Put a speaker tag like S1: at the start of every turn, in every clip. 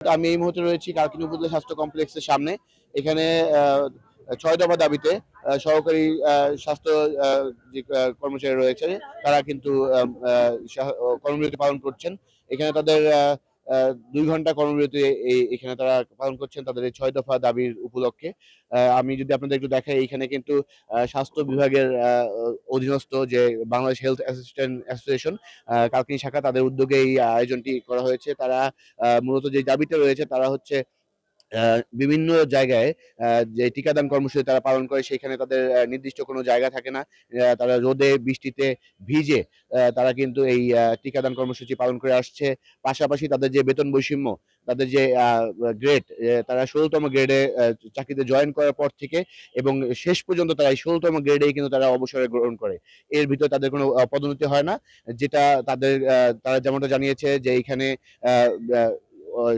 S1: আমি এই মুহূর্তে রয়েছি কালকিনি উপজেলা স্বাস্থ্য কমপ্লেক্সের সামনে। এখানে ছয় দফা দাবিতে সহকারী স্বাস্থ্য যে কর্মচারী রয়েছে তারা কিন্তু কর্মবিরতি পালন করছেন। এখানে তাদের দুই ঘণ্টা কর্মবিরতি এখানে তারা পালন করছেন তাদের এই ছয় দফা দাবির উপলক্ষে। আমি যদি আপনাদের একটু দেখাই এখানে কিন্তু স্বাস্থ্য বিভাগের অধীনস্থ যে Bangladesh health assistant association Kalkini শাখা তাদের উদ্যোগে এই আয়োজনটি করা হয়েছে। তারা মূলত যে দাবিটা রয়েছে, তারা হচ্ছে বিভিন্ন জায়গায় যে টিকাদান কর্মসূচি তারা পালন করে সেখানে তাদের নির্দিষ্ট কোনো জায়গা থাকে না। তারা রোদে বৃষ্টিতে ভিজে তারা কিন্তু এই টিকাদান কর্মসূচি পালন করে আসছে। পাশাপাশি তাদের যে বেতন বৈষম্য তাদের যে গ্রেড তারা ষোলোতম গ্রেডে চাকরিতে জয়েন করার পর থেকে এবং শেষ পর্যন্ত তারা এই ষোলোতম গ্রেডেই কিন্তু তারা অবসরে গ্রহণ করে। এর ভিতর তাদের কোনো পদোন্নতি হয় না। যেটা তাদের তারা যেমনটা জানিয়েছে যে আহ,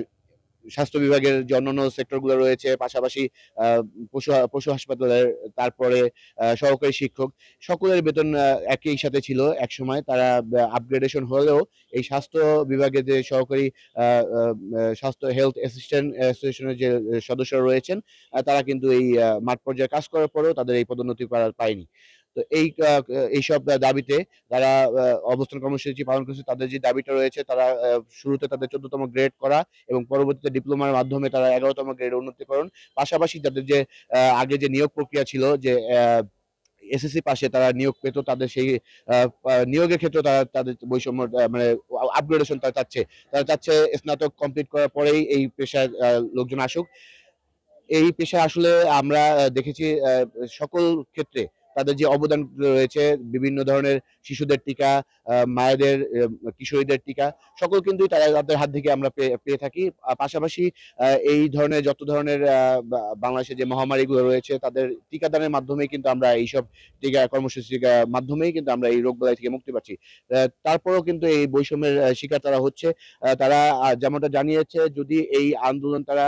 S1: স্বাস্থ্য বিভাগের যে অন্যান্য সেক্টরগুলো রয়েছে, পাশাপাশি পশু পশু হাসপাতালের তারপরে সহকারী শিক্ষক, সকলের বেতন একই সাথে ছিল এক সময় তারা আপগ্রেডেশন হলেও এই স্বাস্থ্য বিভাগের যে সহকারী স্বাস্থ্য হেলথ অ্যাসিস্ট্যান্ট অ্যাসোসিয়েশনের যে সদস্যরা রয়েছেন তারা কিন্তু এই মাঠ পর্যায়ে কাজ করার পরেও তাদের এই পদোন্নতি পায়নি। তো এই এইসব দাবিতে তারা অবস্থান কর্মসূচি পালন করছে, তাদের যে দাবিটা রয়েছে, তারা শুরুতে তাদের চোদ্দতম গ্রেড করা এবং পরবর্তীতে ডিপ্লোমার মাধ্যমে তারা এগারোতম গ্রেড উন্নতিকরণ। পাশাপাশি তাদের যে আগে যে নিয়োগ প্রক্রিয়া ছিল যে এসএসসি পাশে তারা নিয়োগ পেত, তাদের সেই নিয়োগের ক্ষেত্রে তারা তাদের বৈষম্য মানে আপগ্রেডেশন তারা চাচ্ছে। তারা চাচ্ছে স্নাতক কমপ্লিট করার পরেই এই পেশার লোকজন আসুক। এই পেশায় আসলে আমরা দেখেছি সকল ক্ষেত্রে তাদের যে অবদান রয়েছে, বিভিন্ন ধরনের শিশুদের টিকা মায়েদের কিশোরীদের টিকা, সকল কিন্তু তারা তাদের হাত থেকে আমরা পেয়ে থাকি। পাশাপাশি এই ধরনের যত ধরনের বাংলাদেশে যে মহামারীগুলো রয়েছে, তাদের টিকাদানের মাধ্যমেই কিন্তু আমরা এইসব টিকা কর্মসূচির মাধ্যমেই কিন্তু আমরা এই রোগবালাই থেকে মুক্তি পাচ্ছি। তারপরেও কিন্তু এই বৈষম্যের শিকার তারা হচ্ছে। তারা যেমনটা জানিয়েছে, যদি এই আন্দোলন তারা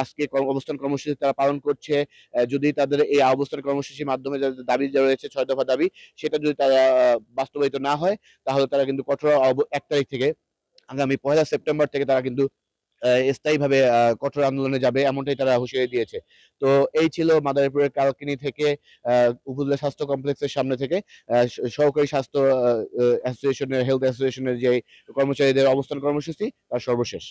S1: আজকে অবস্থান কর্মসূচি তারা পালন করছে যদি তাদের এই অবস্থান কর্মসূচির মাধ্যমে দাবি রয়েছে ছয় দফা দাবি, সেটা যদি তারা বাস্তবায়িত না হয়, তাহলে তারা কিন্তু কঠোর এক তারিখ থেকে আগামী পয়লা সেপ্টেম্বর থেকে তারা কিন্তু স্থায়ীভাবে কঠোর আন্দোলনে যাবে, এমনটাই তারা হুঁশিয়ারি দিয়েছে। তো এই ছিল মাদারীপুরের কালকিনি থেকে উপজেলা স্বাস্থ্য কমপ্লেক্সের সামনে থেকে সহকারী স্বাস্থ্য অ্যাসোসিয়েশনের, হেলথ অ্যাসোসিয়েশনের যে কর্মচারীদের অবস্থান কর্মসূচি, তার সর্বশেষ।